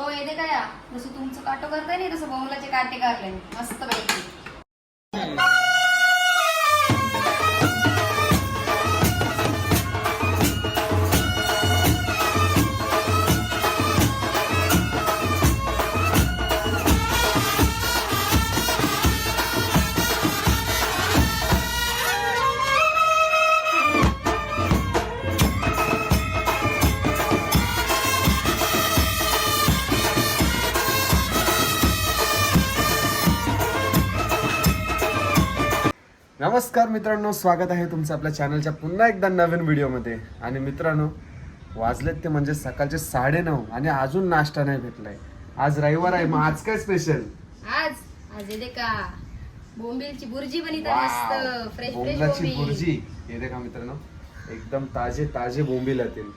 हो येते का या? जसं तुमचं काटो करताय नाही तसं बोमलाचे काटे काढले मस्त पैकी. नमस्कार मित्रांनो स्वागत आहे तुमचं आपल्या चॅनलच्या पुन्हा एकदा नवीन व्हिडिओमध्ये आणि मित्रांनो वाजलेत ते म्हणजे सकाळचे साडे नऊ आणि अजून नाश्ता नाही भेटलाय. आज रविवार आहे मग आज काय स्पेशल आज आज येते का? बोंबीलची बुर्जी बनिता मस्त फ्रेश फ्रेश बोंबलाची बोंबील. भुर्जी. येते का मित्रांनो? एकदम ताजे ताजे बोंबील येतील.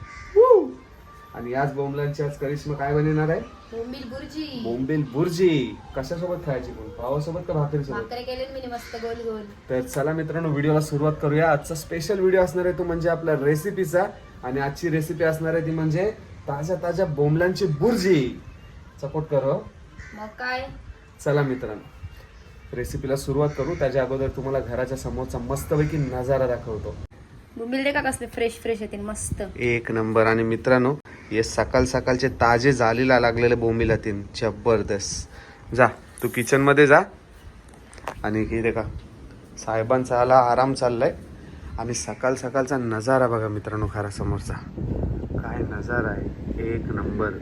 आणि याच बोंबलांची आज करिश्मा काय बनवणार आहे? बोंबील बुर्जी. बोंबील कशासोबत खायची पण पावासोबत का भाकरीसोबत? भाकरे केले मी मस्त गोल गोल. तर चला मित्रांनो व्हिडिओला सुरुवात करूया. आजचा स्पेशल व्हिडिओ असणार आहे तो म्हणजे आपल्या रेसिपीचा आणि आजची रेसिपी असणार आहे ती म्हणजे ताज्या ताज्या बोंबलांची बुर्जी. सपोर्ट करो मग काय? चला मित्रांनो रेसिपीला सुरुवात करू. त्याच्या अगोदर तुम्हाला घराच्या समोरचा मस्तपैकी नजारा दाखवतो. बोंबील का कसले फ्रेश फ्रेश येतील मस्त. एक नंबर. आणि मित्रांनो हे सकाळ सकाळचे ताजे जालीला लागलेले बोंबील येतील जबरदस्त. जा तू किचनमध्ये जा. आणि हे का साहेबांचा आला आराम चाललाय. आणि सकाळ सकाळचा नजारा बघा मित्रांनो खरा समोरचा. काय नजारा आहे. एक नंबर.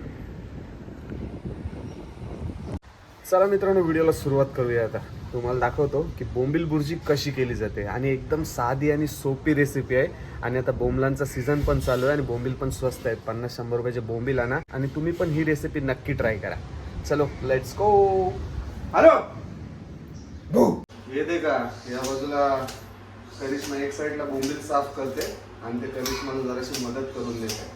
चला मित्रांनो व्हिडिओला सुरुवात करूया आता. तुम्हाला दाखवतो की बोंबील बुर्जी कशी केली जाते. आणि एकदम साधी आणि सोपी रेसिपी आहे. आणि आता बोंबलांचा सीझन पण चालू आहे आणि बोंबील पण स्वस्त आहेत. पन्नास शंभर रुपयाचे बोंबील आणा आणि तुम्ही पण ही रेसिपी नक्की ट्राय करा. चलो लेट्स गो हॅलो! येते का या बाजूला करिश्मा एक साईडला बोंबील साफ करते आणि ते करिश्माला जराशी मदत करून देते.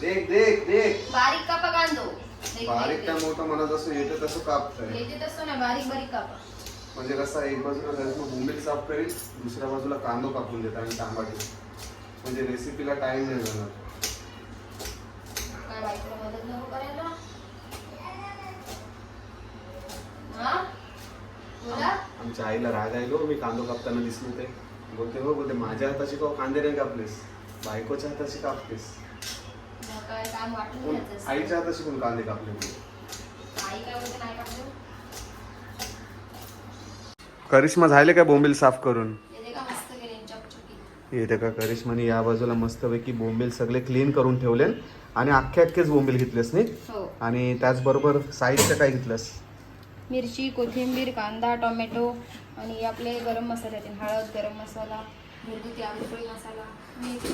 देख देख देख बारीक कापा कांदो देख, बारीक देख, काय. मोठं मला जसं येतं तसं कापतंय. येते तसं ना बारीक बारीक कापा. म्हणजे कसं एक बाजूला बोंबील साफ करेल दुसऱ्या बाजूला कांदो कापून देत आणि टमाटे म्हणजे रेसिपीला टाइम नाही जाणार काय बायकोला मदत नको करायला? हा? बोला. आमच्या आईला राग आहे गो मी कांदो कापताना दिसलो ते. बोलते हो बोलते माझ्या हाताची का कांदे नाही कापलेस बायकोच्या हाताची कापतेस. काम वाटून कोण- घ्यायचं असतं. आईच्या हाताची कोण कांदे कापले बोलते. आई काय बोलते नाही कापलं? करिश्मा झाले काय बोंबील साफ करून? येते का मस्त केले चकचकीत. येते का करिश्माने या बाजूला मस्तपैकी बोंबील सगळे क्लीन करून ठेवले आणि अख्खे अख्खेच बोंबील घेतलेस नाही हो. आणि त्याचबरोबर साईडचं काय घेतलंस? मिरची कोथिंबीर कांदा टोमॅटो आणि आपले गरम मसाले हळद गरम मसाला घरगुती आलूपोळी मसाला मीठ.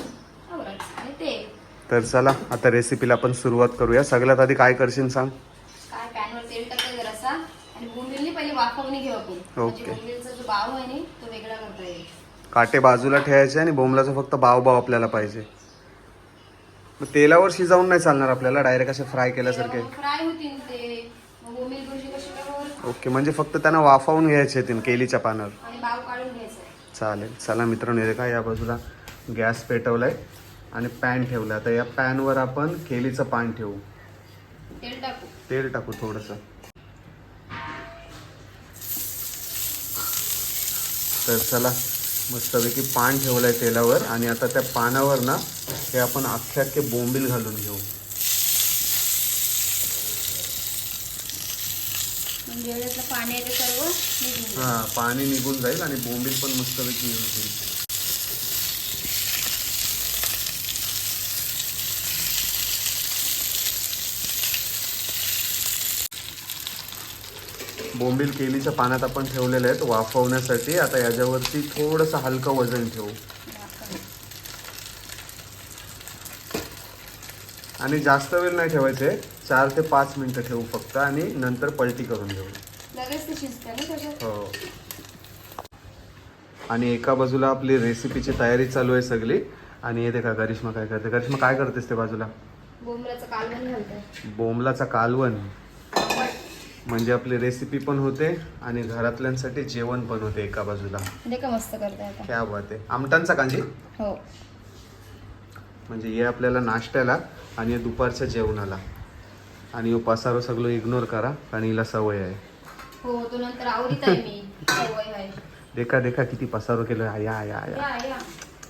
आणि ते. तर चला आता रेसिपीला आपण सुरुवात करूया. सगळ्यात आधी काय करशील सांग? काय पॅनवर तेल टाकायचं जरासा. आणि बोंबिलनी पहिले वाफवणी घेऊ आपण. म्हणजे ओके. बोंबिलचा जो बाव आहे नी तो वेगळा करता येईल काटे बाजूला ठेवायचे आणि बोंबलाचा फक्त बाव बाव आपल्याला पाहिजे. मग तेलावर शिजावून नाही चालणार आपल्याला? डायरेक्ट असे फ्राय केल्यासारखे. फ्राय होतील ते. मग बोंबील भुर्जी कशी करावं ओके म्हणजे फक्त त्यांना वाफवून घ्यायचे आहेत केलीच्या पानावर. आणि बाव काढून घ्यायचं चालेल. चला मित्रांनो हे का या बाजूला गॅस पेटवलाय. आणि पॅन ठेवला. आता या पॅनवर आपण केलीचं पान ठेवू. तेल टाकू. तेल टाकू थोडंसं. तर चला मस्तपैकी पान ठेवलंय तेलावर आणि आता त्या पानावर ना हे आपण अख्खे अख्खे बोंबील घालून घेऊ. म्हणजे आहे. हा पाणी निघून जाईल आणि बोंबील पण मस्तपैकी येईल बोंबील केलीच्या पाण्यात आपण ठेवलेले आहेत वाफवण्यासाठी. आता याच्यावरती थोडंसं हलकं वजन ठेवू. आणि जास्त वेळ नाही ठेवायचे चार ते पाच मिनिटं ठेवू फक्त आणि नंतर पलटी करून घेऊ. हो. आणि एका बाजूला आपली रेसिपीची तयारी चालू आहे सगळी. आणि येते का करिश्मा काय करते? करिश्मा काय करतेस ते बाजूला? बोंबलाचा कालवण. म्हणजे आपली रेसिपी पण होते आणि घरातल्यांसाठी जेवण पण होते एका बाजूला. का मस्त करताय आता. क्या बात आहे. आमटांचा कांजी? हो. म्हणजे हे आपल्याला नाश्त्याला आणि हे दुपारच्या जेवणाला. आणि पसारो सगळं इग्नोर करा कारण हिला सवय आहे. हो तो नंतर आवडीत आहे मी. सवय आहे. देखा देखा किती पसारो केलं या या या. या या.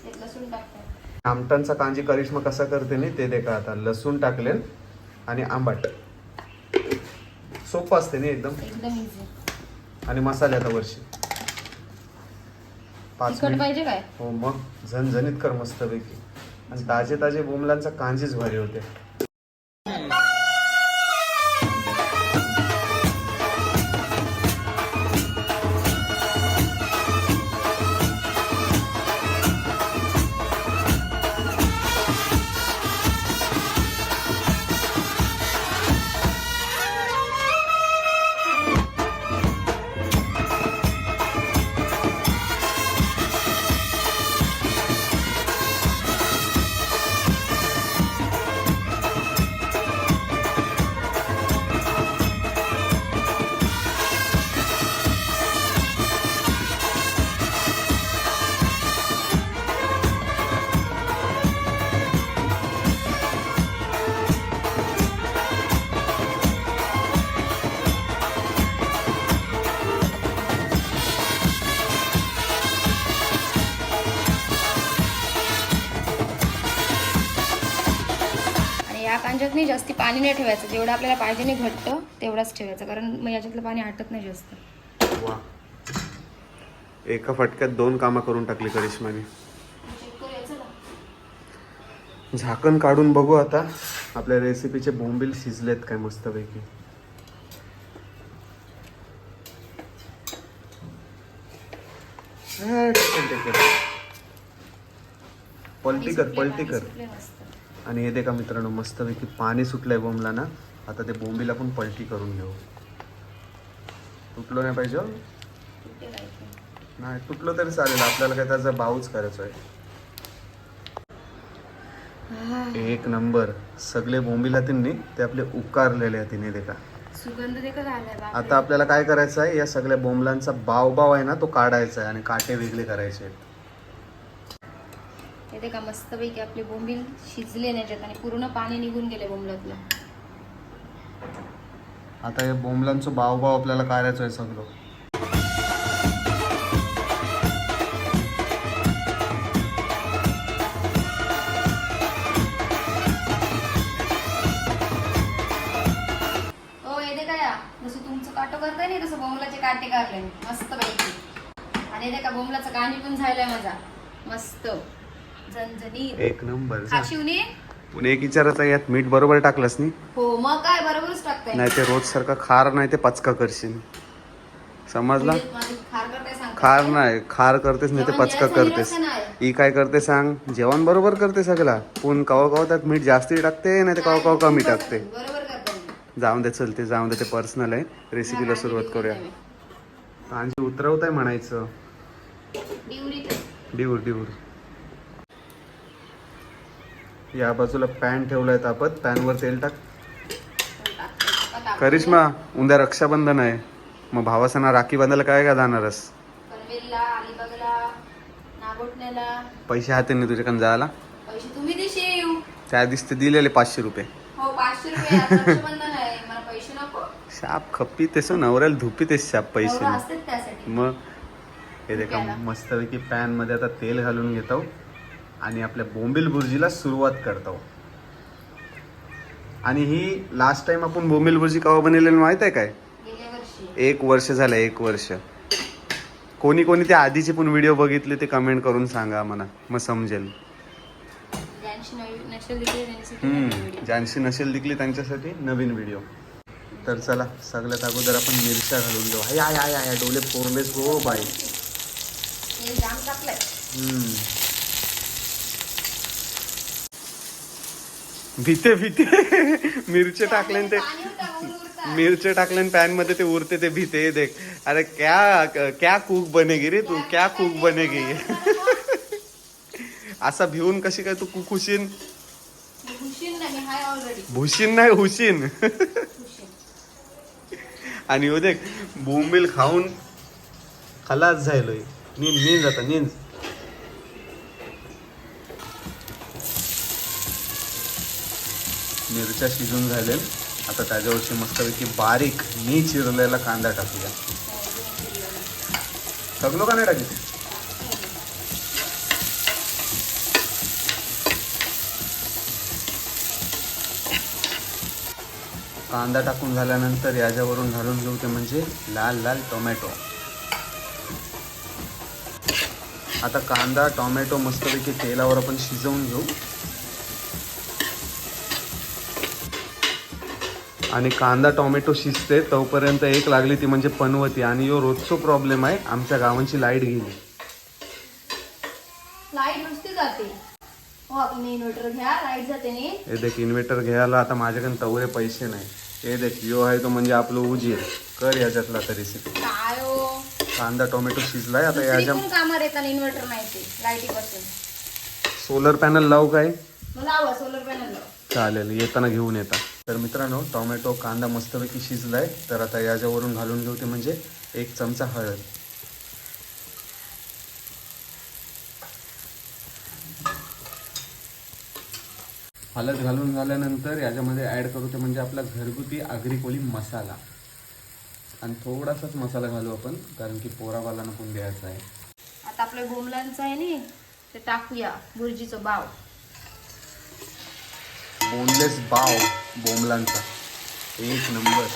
त्यात लसूण टाकतात आमटांचा कांजी करिश्मा कसा करते नाही ते देखा आता. लसूण टाकले आणि आंबट. सोपं असते नाही एकदम? एकदम इझी आणि मसाले आता वर्षी पाच तिखट मिनिट. पाहिजे काय? हो मग झणझणीत कर मस्तपैकी. आणि ताजे ताजे बोमलांचा कांजीच भारी होते. नाही जास्ती पाणी नाही ठेवायचं. जेवढं आपल्याला पाहिजे नाही घट्ट तेवढाच ठेवायचं. कारण मग याच्यातलं पाणी आटत नाही जास्त. वा. एका फटक्यात दोन कामं करून टाकली करिश्माने. झाकण काढून बघू आता. आपल्या रेसिपीचे बोंबील शिजलेत काय मस्तपैकी. पलटी कर पलटी कर. आणि हे देखा मित्रांनो मस्तपैकी पाणी सुटलंय बोंबला ना आता ते बोंबीला पण पलटी करून घेऊ. तुटलो नाही पाहिजे हो. नाही तुटलो तरी चालेल. आपल्याला काय त्याचा बाऊच करायचा आहे. आह, एक नंबर. सगळे बोंबीला त्यांनी ते आपले उकारलेले आहेत तिने देखा. आता आपल्याला काय करायचं आहे? या सगळ्या बोंबलांचा बाव बाव आहे ना तो काढायचा आहे आणि काटे वेगळे करायचे आहेत. हे ते का मस्तपैकी आपले बोंबील शिजले नाही आणि पूर्ण पाणी निघून गेले बोंबलातलं. आता हे बोंबलांचं बाव आपल्याला काढायचं आहे सगळं. हो येते या. काटो करताय नाही तसं बोंबलाचे काटे काढले मस्त पैकी आणि येते का बोंबलाचं कांडी पण झालंय माझा मस्त. झणझणीत एक नंबर. हा पुणे एक विचारायचं यात मीठ बरोबर टाकलंस नी? हो मग काय बरोबरच टाकताय? नाही ते रोज सारखा खार नाही ते पचका करशील. समजला? खार करताय सांगताय खार काय? नाही खार करतेस नाही ते जेवण पचका करतेस. निरसन आहे. ही काय करते सांग? जेवण बरोबर करते सगळा पण कवा कवा त्यात मीठ जास्ती टाकते नाही ते कवा कवा कमी टाकते. बरोबर करताय मी. जाऊन दे चलते जाऊन दे ते पर्सनल आहे. रेसिपीला सुरुवात करूया. उतरवत आहे म्हणायचं. बिवरीत आहे. या बाजूला पॅन ठेवलाय तापत पॅनवर तेल टाक. का? करिश्मा उद्या रक्षाबंधन आहे. मग भावासना राखी बांधायला काय काय जाणारस पैसे हाताने तुझ्याकडे जायला. पैसे तुम्ही देशील. त्या दिवशी ते दिलेले पाचशे रुपये. हो आहे. शाप खप्पी तेस नवऱ्याला धुपी तेस शाप पैसे. मग हे देखा. मस्तपैकी पॅनमध्ये आता तेल घालून घेतो. आणि आपल्या बोंबील भुर्जीला सुरुवात करतो. आणि ही लास्ट टाइम आपण बोंबील भुर्जी केव्हा बनवलेली माहीत आहे काय? एक वर्ष झालं एक वर्ष. कोणी कोणी त्या आधीचे पण व्हिडिओ बघितले ते कमेंट करून सांगा मला मग समजेल. ज्यांची नसेल दिकली त्यांच्यासाठी नवीन व्हिडिओ तर चला सगळ्यात अगोदर आपण मिरच्या घालून घेऊ. हाय आय आय आय डोले पोरलेस गो बाय तेल जाम टाकलंय हम्म. भीते भीते. मिरचे टाकले ते. मिरचे टाकले पॅनमध्ये ते उरते ते भीते देख. अरे क्या क्या कुक बनेगी रे तू? क्या कुक बनेगी? असा भिवून कशी काय तू कुक हुशीन भुशीन नाही हुशीन. हुशीन. आणि हो देख बोंबील खाऊन खलास झालोय. नींद नींद आता नींद मिरच्या शिजून झाले आता त्याच्यावरची मस्तपैकी बारीक मी चिरलेला कांदा टाकूया. सगळं का नाही टाकी कांदा टाकून झाल्यानंतर याच्यावरून घालून घेऊ ते म्हणजे लाल लाल टोमॅटो. आता कांदा टोमॅटो मस्तपैकी तेलावर आपण शिजवून घेऊ. आणि कांदा टोमॅटो शिजते तोपर्यंत एक लागली ती म्हणजे पनवती. आणि यो रोजचो प्रॉब्लेम आहे आमच्या गावांची लाइट गेली. लाइट नुसती जाते. हो इन्व्हर्टर घ्या लाइट जाते हे देख इन्व्हर्टर घ्यायला आता माझ्याकडे तवरे पैसे नाही. हे देख यो आहे तो म्हणजे आपलं उजीर कर याच्यातला तरी रेसिपी काय हो? कांदा टोमॅटो शिजलाय आता याच्या कामावर येतात इन्व्हर्टर नाही ते लाईटीपासून? सोलर पॅनल लावू काय? मला हवं सोलर पॅनल चालेल येताना घेऊन येता. तर मित्रांनो टोमॅटो कांदा मस्तपैकी शिजलाय. तर आता याच्यावरून घालून घेऊ ते म्हणजे एक चमचा हळद. हळद घालून झाल्यानंतर याच्यामध्ये ॲड करू ते म्हणजे आपला घरगुती आगरी कोळी मसाला. आणि थोडासाच मसाला घालू आपण कारण की पोरावाला पण द्यायचा आहे. आता आपल्या बोमलांचं आहे नी ते टाकूया भुर्जीचं बाव. बोनलेस बाव बोंबलांचा एक नंबर.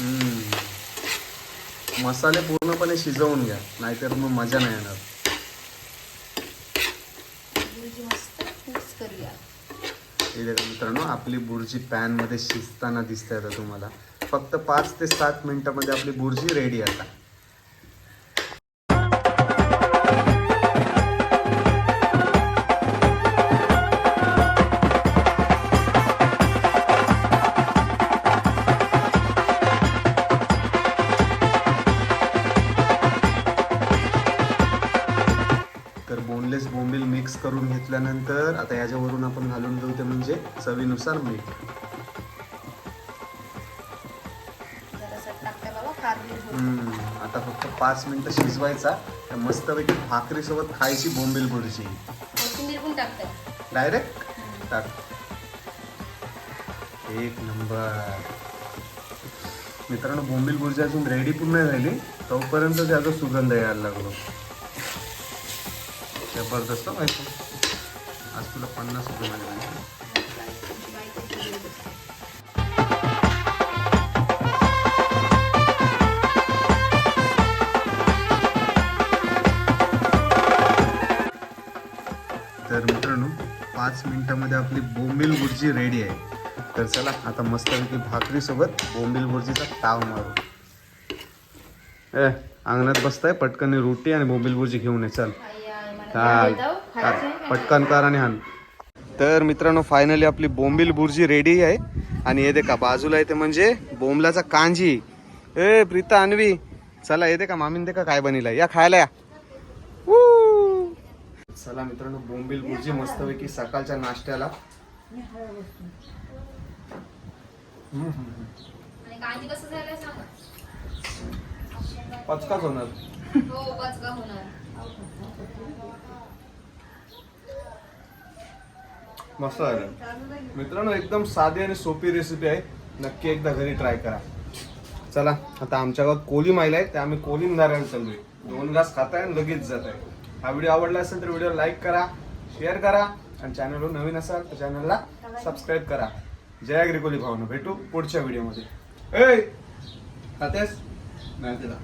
हम्म. मसाले पूर्णपणे शिजवून घ्या नाहीतर मग मजा नाही येणार. बुर्जी मस्त मिक्स करूया. हे बघा मित्रांनो आपली बुर्जी पॅनमध्ये शिजताना दिसते आता तुम्हाला. फक्त पाच ते सात मिनिटामध्ये आपली बुर्जी रेडी आता. चवीनुसार मीठ हम्म, आता फक्त पाच मिनिटं शिजवायचा. मस्तपैकी भाकरीसोबत खायची बोंबील टाकते. डायरेक्ट टाक. एक नंबर. मित्रांनो बोंबील बुर्जी अजून रेडी पण नाही झाली. तोपर्यंत त्याचा सुगंध यायला लागलो. जबरदस्त माहिती. आज तुला पन्नास रुपये बुर्जी रेडी आहे तर चला आता मस्तपैकी भाकरीसोबत बोंबील बुर्जीचा ताव मारू. ए अंगणात बसताय पटकन रोटी आणि बोंबील बुर्जी घेऊन ये चल. पटकन कर आणि हान तर मित्रांनो फायनली आपली बोंबील बुर्जी रेडी आहे. आणि येते का बाजूला येते म्हणजे बोंबलाचा कांजी. ए प्रीता अन्वी. चला येते का मामीन दे का काय बनिला या खायला या! चला मित्रांनो बोंबील बुर्जी मस्तपैकी सकाळच्या नाश्त्याला हम्म, हम्म, आणि कांजी कसं झालं सांगा? हम्म. पचकाच होणार. हो पचका होणार. मस्त आहे मित्रांनो एकदम साधी आणि सोपी रेसिपी आहे. नक्की एकदा घरी ट्राय करा. चला आता आमच्या गावात कोली माईल आहे ते आम्ही कोली नारायण चाललोय. दोन घास खाताय आणि लगेच जात आहे हा व्हिडिओ आवडला असेल तर व्हिडिओ लाईक करा शेअर करा. आणि चॅनलवर नवीन असाल तर चॅनलला सबस्क्राईब करा. जय अग्रिकोली भावना भेटू पुढच्या व्हिडिओमध्ये ए खातेस नाही तिला.